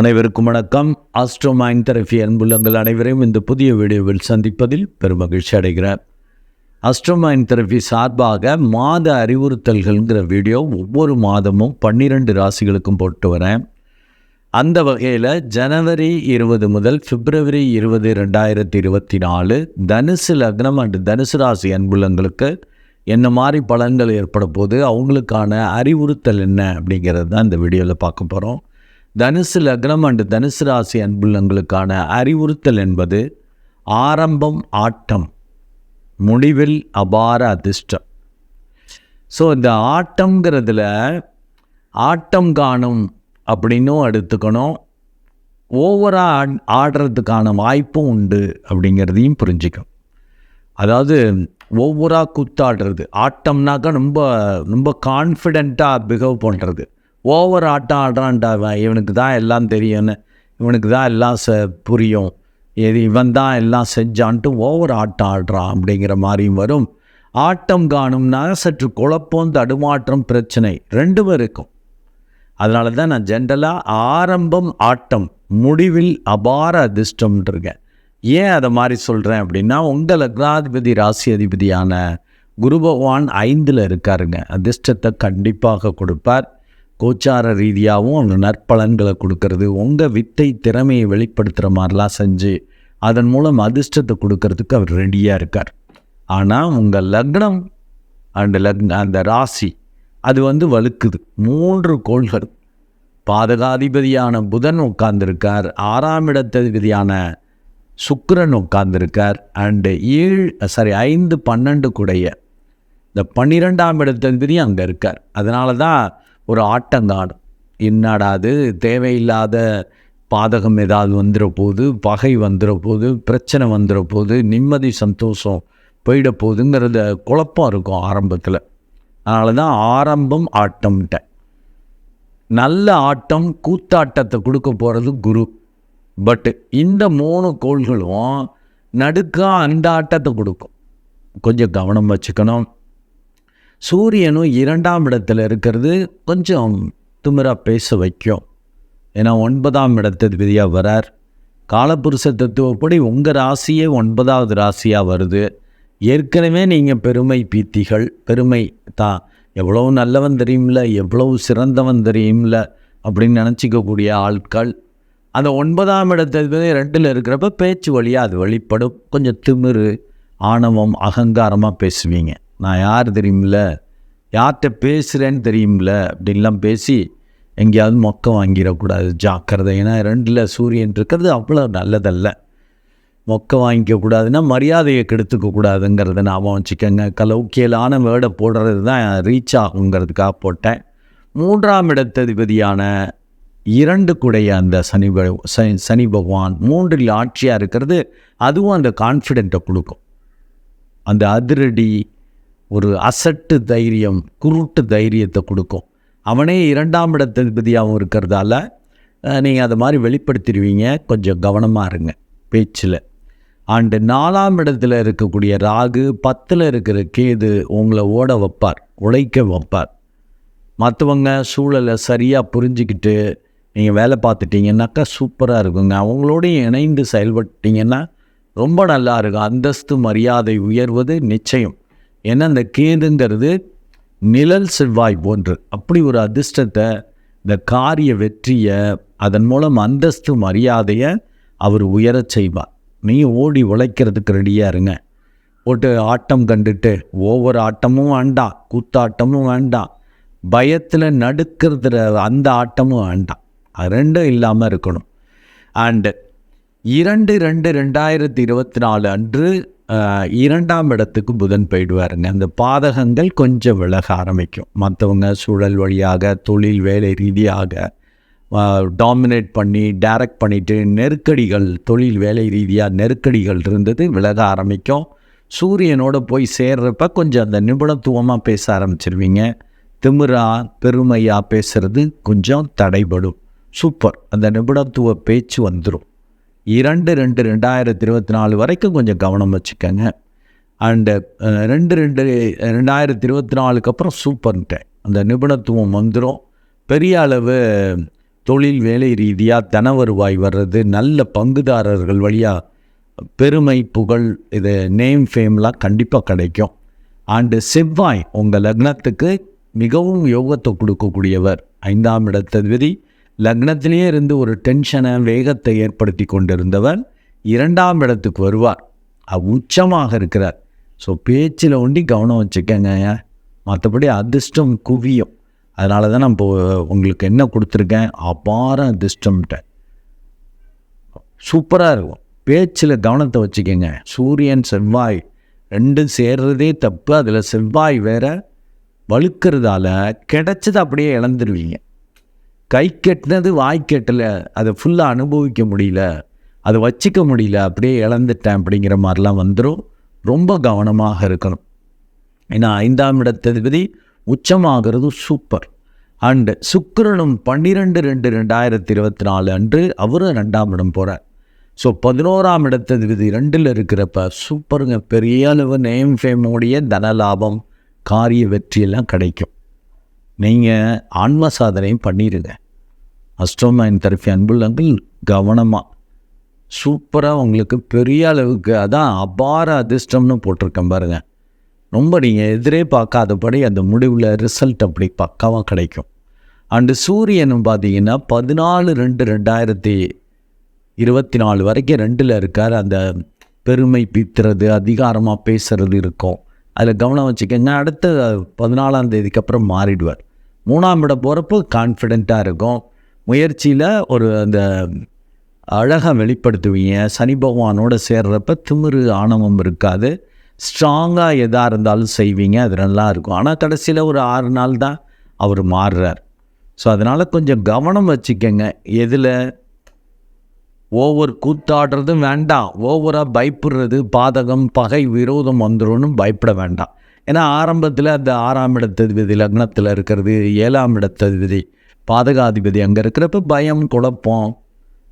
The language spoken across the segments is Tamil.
அனைவருக்கும் வணக்கம். ஆஸ்ட்ரோமைன் தெரபி அன்புள்ளங்கள் அனைவரையும் இந்த புதிய வீடியோவில் சந்திப்பதில் பெருமகிழ்ச்சி அடைகிறேன். அஸ்ட்ரோமைன் தெரபி சார்பாக மாத அறிவுறுத்தல்கள்ங்கிற வீடியோ ஒவ்வொரு மாதமும் பன்னிரெண்டு ராசிகளுக்கும் போட்டு வரேன். அந்த வகையில் ஜனவரி இருபது முதல் பிப்ரவரி இருபது ரெண்டாயிரத்தி இருபத்தி நாலு தனுசு லக்னம் அண்டு தனுசு ராசி அன்புள்ளங்களுக்கு என்ன மாதிரி பலன்கள் ஏற்பட போது அவங்களுக்கான அறிவுறுத்தல் என்ன அப்படிங்கிறது தான் இந்த வீடியோவில் பார்க்க போகிறோம் தனுசு லக்னம் அண்டு தனுசு ராசி அன்புள்ளங்களுக்கான அறிவுறுத்தல் என்பது ஆரம்பம் ஆட்டம் முடிவில் அபார அதிர்ஷ்டம். ஸோ இந்த ஆட்டம்ங்கிறதுல ஆட்டம் காணும் அப்படின்னும் எடுத்துக்கணும். ஓவராக ஆடுறதுக்கான வாய்ப்பும் உண்டு அப்படிங்கிறதையும் புரிஞ்சுக்கும் அதாவது ஓவராக குத்தாடுறது ஆட்டம்னாக்கா ரொம்ப ரொம்ப கான்ஃபிடெண்ட்டாக பிஹேவ் பண்ணுறது ஓவர் ஆட்டம் ஆடுறான்டா இவன் இவனுக்கு தான் எல்லாம் தெரியும்னு. இவனுக்கு தான் எல்லாம் ச புரியும். இது இவன் தான் எல்லாம் செஞ்சான்ட்டு ஓவர் ஆட்டம் ஆடுறான் அப்படிங்கிற மாதிரியும் வரும். ஆட்டம் காணும்னா சற்று குழப்பம் தடுமாற்றம் பிரச்சனை. ரெண்டும் இருக்கும் அதனால தான் நான் ஜென்ரலாக ஆரம்பம் ஆட்டம் முடிவில் அபார அதிர்ஷ்டம்ன்றிருக்கேன். ஏன் அதை மாதிரி சொல்கிறேன் அப்படின்னா உங்கள் லக்னாதிபதி ராசி அதிபதியான குரு பகவான் ஐந்தில் இருக்காருங்க. அதிர்ஷ்டத்தை கண்டிப்பாக கொடுப்பார். கோச்சார ரீதியாகவும் அவங்க நற்பலன்களை கொடுக்கறது உங்கள் வித்தை திறமையை வெளிப்படுத்துகிற மாதிரிலாம் செஞ்சு அதன் மூலம் அதிர்ஷ்டத்தை கொடுக்கறதுக்கு அவர் ரெடியாக இருக்கார். ஆனால் உங்கள் லக்னம் அண்டு லக்ன அந்த ராசி அது வந்து வலுக்குது. மூன்று கோள்கள். பாதகாதிபதியான புதன் உட்கார்ந்துருக்கார் ஆறாம் இடத்ததிபதியான சுக்கரன் உட்கார்ந்துருக்கார் அண்டு ஏழு சாரி ஐந்து பன்னெண்டு கூடைய இந்த பன்னிரெண்டாம் இடத்ததிபதி அங்கே இருக்கார். அதனால தான் ஒரு ஆட்டங்காடும் என்னடா அது? தேவையில்லாத பாதகம் ஏதாவது வந்துட போது பகை வந்துட போது பிரச்சனை வந்துட போது நிம்மதி சந்தோஷம் போயிட போகுதுங்கிறத குழப்பம் இருக்கும் ஆரம்பத்தில். அதனால தான் ஆரம்பம் ஆட்டம்ட்ட நல்ல ஆட்டம் கூத்தாட்டத்தை கொடுக்க போகிறது குரு. பட்டு இந்த மூணு கோள்களும் நடுக்க அந்த ஆட்டத்தை கொடுக்கும். கொஞ்சம் கவனம் வச்சுக்கணும். சூரியனும் இரண்டாம் இடத்துல இருக்கிறது. கொஞ்சம் திமிராக பேச வைக்கும். ஏன்னா ஒன்பதாம் இடத்ததிபதியாக வரார். காலப்புருஷ தத்துவப்படி உங்கள் ராசியே ஒன்பதாவது ராசியாக வருது. ஏற்கனவே நீங்கள் பெருமை பீத்திகள். பெருமை தான் எவ்வளோ நல்லவன் தெரியும்ல எவ்வளவு சிறந்தவன் தெரியும்ல அப்படின்னு நினச்சிக்கக்கூடிய ஆட்கள். அந்த ஒன்பதாம் இடத்ததிபதி ரெண்டில் இருக்கிறப்ப பேச்சு வழியாக அது வெளிப்படும். கொஞ்சம் திமிரு ஆணவம் அகங்காரமாக பேசுவீங்க. நான் யார் தெரியும்ல யார்கிட்ட பேசுகிறேன்னு தெரியும்ல அப்படின்லாம் பேசி எங்கேயாவது மொக்கம் வாங்கிடக்கூடாது. ஜாக்கிரதை. ஏன்னா ரெண்டில் சூரியன் இருக்கிறது அவ்வளோ நல்லதல்ல. மொக்க வாங்கிக்கக்கூடாதுன்னா மரியாதையை கெடுத்துக்கக்கூடாதுங்கிறத ஞாபகம் வச்சுக்கோங்க கலௌக்கியலான வேர்டை போடுறது தான் ரீச் ஆகுங்கிறதுக்காக போட்டேன். மூன்றாம் இடத்ததிபதியான இரண்டு குடைய அந்த சனி ப- சனி பகவான் மூன்றில் ஆட்சியாக இருக்கிறது அதுவும் அந்த கான்ஃபிடென்ட்டை கொடுக்கும். அந்த அதிரடி ஒரு அசட்டு தைரியம் குருட்டு தைரியத்தை கொடுக்கும். அவனே இரண்டாம் இடத்ததிபதியாகவும் இருக்கிறதால நீங்கள் அதை மாதிரி வெளிப்படுத்திடுவீங்க. கொஞ்சம் கவனமாக இருங்க பேச்சில். அண்டு நாலாம் இடத்துல இருக்கக்கூடிய ராகு பத்தில் இருக்கிற கேது உங்களை ஓட வைப்பார் உழைக்க வைப்பார். மற்றவங்க சூழலை சரியாக புரிஞ்சுக்கிட்டு நீங்கள் வேலை பார்த்துட்டீங்கன்னாக்கா சூப்பராக இருக்குங்க. அவங்களோடையும் இணைந்து செயல்பட்டீங்கன்னா ரொம்ப நல்லா இருக்கும். அந்தஸ்து மரியாதை உயர்வது நிச்சயம். ஏன்னா அந்த கேதுங்கிறது நிழல் செவ்வாய் போன்று அப்படி ஒரு அதிர்ஷ்டத்தை இந்த காரிய வெற்றியை அதன் மூலம் அந்தஸ்து மரியாதையை அவர் உயரச் செய்வார். நீ ஓடி உழைக்கிறதுக்கு ரெடியாக இருங்க. போட்டு ஆட்டம் கண்டுட்டு ஒவ்வொரு ஆட்டமும் வேண்டாம் கூத்தாட்டமும் வேண்டாம். பயத்தில் நடுக்கிறதுல அந்த ஆட்டமும் வேண்டாம். அது ரெண்டும் இல்லாமல் இருக்கணும். அண்டு இரண்டு ரெண்டு ரெண்டாயிரத்தி இருபத்தி நாலு அன்று இரண்டாம் இடத்துக்கு புதன் போயிடுவாருங்க. அந்த பாதகங்கள் கொஞ்சம் விலக ஆரம்பிக்கும். மற்றவங்க சூழல் வழியாக தொழில் வேலை ரீதியாக டாமினேட் பண்ணி டைரக்ட் பண்ணிவிட்டு நெருக்கடிகள் தொழில் வேலை ரீதியாக நெருக்கடிகள் இருந்தது விலக ஆரம்பிக்கும். சூரியனோட போய் சேர்றப்ப கொஞ்சம் அந்த நிபுணத்துவமாக பேச ஆரம்பிச்சிருவீங்க. திமிரா பெருமையாக பேசுறது கொஞ்சம் தடைபடும். சூப்பர். அந்த நிபுணத்துவ பேச்சு வந்துடும் இரண்டு ரெண்டு ரெண்டாயிரத்தி இருபத்தி நாலு வரைக்கும் கொஞ்சம் கவனம் வச்சுக்கோங்க. அண்டு ரெண்டு ரெண்டு ரெண்டாயிரத்தி இருபத்தி நாலுக்கு அப்புறம் சூப்பர்ன்ட்டேன். அந்த நிபுணத்துவம் வந்துடும் பெரிய அளவு தொழில் வேலை ரீதியாக தன வருவாய் வர்றது நல்ல பங்குதாரர்கள் வழியாக பெருமை புகழ் இது நேம் ஃபேம்லாம் கண்டிப்பாக கிடைக்கும். அண்டு செவ்வாய் உங்கள் லக்னத்துக்கு மிகவும் யோகத்தை கொடுக்கக்கூடியவர். ஐந்தாம் இடத்ததிபதி லக்னத்திலேயே இருந்து ஒரு டென்ஷனை வேகத்தை ஏற்படுத்தி கொண்டிருந்தவர் இரண்டாம் இடத்துக்கு வருவார். உச்சமாக இருக்கிறார். ஸோ பேச்சில் ஒண்டி கவனம் வச்சுக்கங்க. மற்றபடி அதிர்ஷ்டம் குவியும். அதனால தான் நான் இப்போ உங்களுக்கு என்ன கொடுத்துருக்கேன்? அபார அதிர்ஷ்டம்ட்ட. சூப்பராக இருக்கும். பேச்சில் கவனத்தை வச்சுக்கோங்க. சூரியன் செவ்வாய் ரெண்டும் சேர்றதே தப்பு. அதில் செவ்வாய் வேற வழுக்கிறதால கிடைச்சது அப்படியே இழந்துருவீங்க. கை கெட்டினது வாய் கெட்டல அதை ஃபுல்லாக அனுபவிக்க முடியல. அதை வச்சுக்க முடியல. அப்படியே இழந்துட்டேன் அப்படிங்கிற மாதிரிலாம் வந்துடும் ரொம்ப கவனமாக இருக்கணும். ஏன்னா ஐந்தாம் இடத்ததிபதி உச்சமாகிறது சூப்பர். அண்டு சுக்கரனும் பன்னிரெண்டு ரெண்டு ரெண்டாயிரத்தி இருபத்தி நாலு அன்று அவரும் ரெண்டாம் இடம் போகிறார் ஸோ பதினோராம் இடத்ததிபதி ரெண்டில் இருக்கிறப்ப சூப்பருங்க. பெரிய அளவு நேம் ஃபேமோடைய தன லாபம் காரிய வெற்றியெல்லாம் கிடைக்கும். நீங்கள் ஆன்ம சாதனையும் பண்ணிடுங்க அஸ்ட்ரோமைன் தரப்பி அன்புள்ளங்கள் கவனமாக சூப்பராக உங்களுக்கு பெரிய அளவுக்கு அதான் அபார அதிர்ஷ்டம்னு போட்டிருக்கேன் பாருங்கள் ரொம்ப நீங்கள் எதிரே பார்க்காதபடி அந்த முடிவில் ரிசல்ட் அப்படி பக்காவாக கிடைக்கும். அண்டு சூரியனும் பார்த்தீங்கன்னா பதினாலு ரெண்டு ரெண்டாயிரத்தி இருபத்தி நாலு வரைக்கும் ரெண்டில் இருக்கார். அந்த பெருமை பீத்துறது அதிகாரமாக பேசுகிறது இருக்கும். அதில் கவனம் வச்சுக்கோங்க. அடுத்த பதினாலாம் தேதிக்கு அப்புறம் மாறிடுவார். மூணாம் இடம் போகிறப்போ கான்ஃபிடெண்ட்டாக இருக்கும். முயற்சியில் ஒரு அந்த அழகாக வெளிப்படுத்துவீங்க. சனி பகவானோட சேர்றப்ப திமிரு ஆணவம் இருக்காது. ஸ்ட்ராங்காக எதாக இருந்தாலும் செய்வீங்க. அது நல்லா இருக்கும். ஆனால் கடைசியில் ஒரு ஆறு நாள் தான் அவர் மாறுறார். ஸோ அதனால் கொஞ்சம் கவனம் வச்சுக்கோங்க. எதில்? ஓவர் கூத்தாடுறதும் வேண்டாம். ஓவராக பயப்படுறது பாதகம் பகை விரோதம் வந்துடும் பயப்பட வேண்டாம். ஏன்னா ஆரம்பத்தில் அந்த ஆறாம் இடத்ததிபதி லக்னத்தில் இருக்கிறது ஏழாம் இடத்ததிபதி பாதகாதிபதி அங்கே இருக்கிறப்ப பயம் குழப்பம்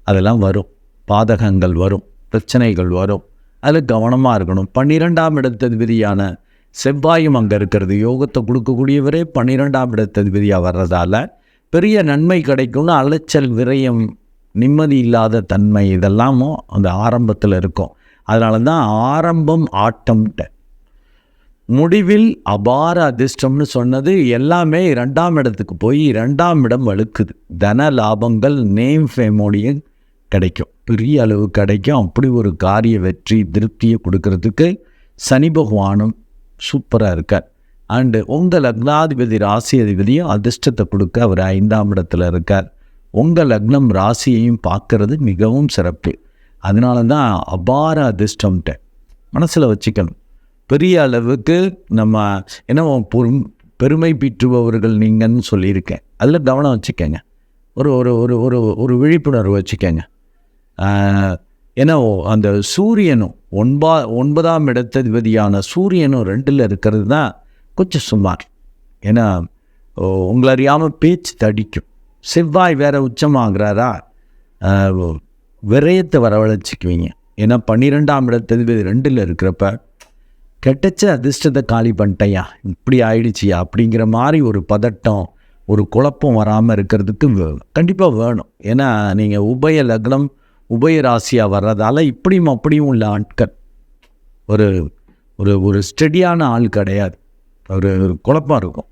அதெல்லாம் வரும். பாதகங்கள் வரும் பிரச்சனைகள் வரும். அதில் கவனமாக இருக்கணும். பன்னிரெண்டாம் இடத்ததிபதியான செவ்வாயும் அங்கே இருக்கிறது. யோகத்தை கொடுக்கக்கூடியவரே பன்னிரெண்டாம் இடத்ததிபதியாக வர்றதால பெரிய நன்மை கிடைக்கும்னு அலைச்சல் விரயம் நிம்மதி இல்லாத தன்மை இதெல்லாமும் அந்த ஆரம்பத்தில் இருக்கும். அதனால தான் ஆரம்பம் ஆட்டம்ட்ட. முடிவில் அபார அதிர்ஷ்டம்னு சொன்னது எல்லாமே ரெண்டாம் இடத்துக்கு போய் ரெண்டாம் இடம் வழுக்குது தன லாபங்கள் நேம் ஃபேமோடைய கிடைக்கும். பெரிய அளவு கிடைக்கும். அப்படி ஒரு காரிய வெற்றி திருப்தியை கொடுக்கறதுக்கு சனி பகவானும் சூப்பராக இருக்கார். அண்டு உங்கள் லக்னாதிபதி ராசி அதிபதியும் அதிர்ஷ்டத்தை கொடுக்க அவர் ஐந்தாம் இடத்துல இருக்கார். உங்கள் லக்னம் ராசியையும் பார்க்கறது மிகவும் சிறப்பு. அதனால தான் அபார அதிர்ஷ்டம்ட்ட மனசில் வச்சுக்கணும். பெரிய அளவுக்கு நம்ம என்ன பொறும் பெருமை பீற்றுபவர்கள் நீங்கன்னு சொல்லியிருக்கேன். அதில் கவனம் வச்சுக்கங்க. ஒரு ஒரு ஒரு ஒரு ஒரு விழிப்புணர்வு வச்சுக்கங்க. ஏன்னா அந்த சூரியனும் ஒன்பா ஒன்பதாம் இடத்ததிபதியான சூரியனும் ரெண்டில் இருக்கிறது தான் கொஞ்சம் சுமார். ஏன்னா உங்களை அறியாமல் பேச்சு தடிக்கும். செவ்வாய் வேறு உச்சமாகிறாரா? விரயத்தை வரவழைச்சிக்குவீங்க. ஏன்னா பன்னிரெண்டாம் இடத்ததிபதி ரெண்டில் இருக்கிறப்ப கெட்டச்ச அதிர்ஷ்டத்தை காலி பண்ணிட்டையா இப்படி ஆயிடுச்சியா அப்படிங்கிற மாதிரி ஒரு பதட்டம் ஒரு குழப்பம் வராமல் இருக்கிறதுக்கு கண்டிப்பாக வேணும். ஏன்னா நீங்கள் உபய லக்னம் உபய ராசியாக வர்றதால இப்படியும் அப்படியும் உள்ள ஆட்கள். ஒரு ஒரு ஒரு ஸ்டெடியான ஆள் கிடையாது. ஒரு ஒரு குழப்பம் இருக்கும்.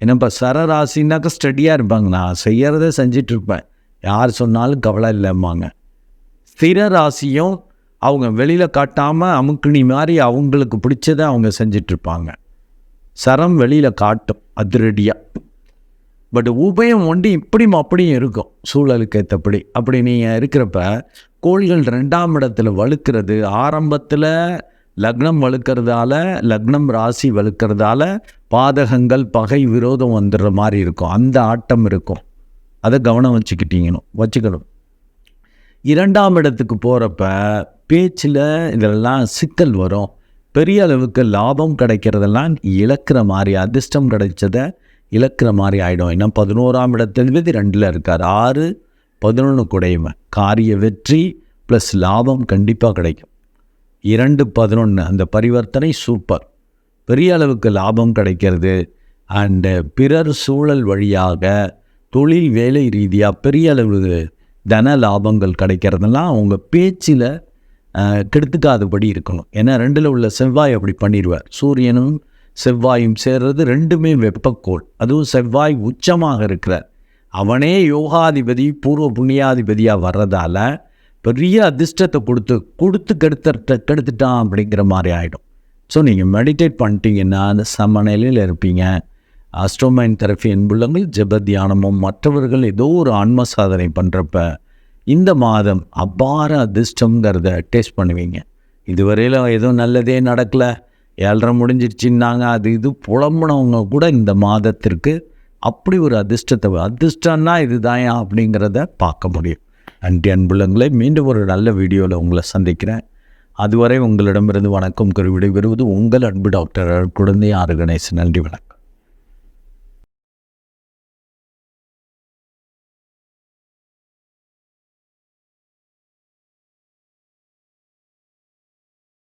ஏன்னா இப்போ சரராசின்னாக்கா ஸ்டடியாக இருப்பாங்க. நான் செய்கிறத செஞ்சிட்ருப்பேன் யார் சொன்னாலும் கவலை இல்லைம்பாங்க. ஸ்திர ராசியும் அவங்க வெளியில் காட்டாமல் அமுக்குனி மாதிரி அவங்களுக்கு பிடிச்சதை அவங்க செஞ்சிட்ருப்பாங்க. சரம் வெளியில் காட்டும் அதிரடியாக பட் உபயம் ஒன்று இப்படியும் அப்படியும் இருக்கும் சூழலுக்கு ஏற்றபடி அப்படி நீங்கள் இருக்கிறப்ப கோள்கள் ரெண்டாம் இடத்துல வழுக்கிறது ஆரம்பத்தில் லக்னம் வழுக்கிறதால லக்னம் ராசி வழுக்கிறதால பாதகங்கள் பகை விரோதம் வந்துடுற மாதிரி இருக்கும். அந்த ஆட்டம் இருக்கும். அதை கவனம் வச்சுக்கிட்டீங்கணும் வச்சுக்கணும். இரண்டாம் இடத்துக்கு போகிறப்ப பேச்சில் இதெல்லாம் சிக்கல் வரும். பெரிய அளவுக்கு லாபம் கிடைக்கிறதெல்லாம் இழக்கிற மாதிரி அதிர்ஷ்டம் கிடைச்சதை இழக்கிற மாதிரி ஆகிடும் ஏன்னா பதினோராம் இடத்ததிபதி ரெண்டில் இருக்கார். ஆறு பதினொன்று குடையுமை. காரிய வெற்றி ப்ளஸ் லாபம் கண்டிப்பாக கிடைக்கும். இரண்டு பதினொன்று அந்த பரிவர்த்தனை சூப்பர் பெரிய அளவுக்கு லாபம் கிடைக்கிறது. அண்டு பிறர் சூழல் வழியாக தொழில் வேலை ரீதியாக பெரிய அளவு தன லாபங்கள் கிடைக்கிறதெல்லாம் அவங்க பேச்சில் கெடுத்துக்காதபடி இருக்கணும். ஏன்னா ரெண்டில் உள்ள செவ்வாய் அப்படி பண்ணிடுவார். சூரியனும் செவ்வாயும் சேர்றது ரெண்டுமே வெப்பக்கோள். அதுவும் செவ்வாய் உச்சமாக இருக்கிறார். அவனே யோகாதிபதி பூர்வ புண்ணியாதிபதியாக வர்றதால பெரிய அதிர்ஷ்டத்தை கொடுத்து கொடுத்து கெடுத்த கெடுத்துட்டான் அப்படிங்கிற மாதிரி ஆகிடும் ஸோ நீங்கள் மெடிடேட் பண்ணிட்டீங்கன்னா அந்த சமநிலையில் இருப்பீங்க. அஸ்ட்ரோமைன் தெரப்பி என்புள்ளங்கள் ஜெப தியானமும் மற்றவர்கள் ஏதோ ஒரு ஆன்ம சாதனை பண்ணுறப்ப இந்த மாதம் அபார அதிர்ஷ்டங்கிறத டேஸ்ட் பண்ணுவீங்க. இதுவரையில் எதுவும் நல்லதே நடக்கலை. ஏழரை முடிஞ்சிருச்சுன்னாங்க. அது இது புலம்புனவங்க கூட இந்த மாதத்திற்கு அப்படி ஒரு அதிர்ஷ்டத்தை அதிர்ஷ்டம்னா இதுதான் அப்படிங்கிறத பார்க்க முடியும். நன்றி அன்புள்ளங்களை மீண்டும் ஒரு நல்ல வீடியோவில் உங்களை சந்திக்கிறேன். அதுவரை உங்களிடமிருந்து வணக்கம் கரு விடைபெறுவது உங்கள் அன்பு டாக்டர் குழந்தை ஆறு கணேசன். நன்றி வணக்கம்.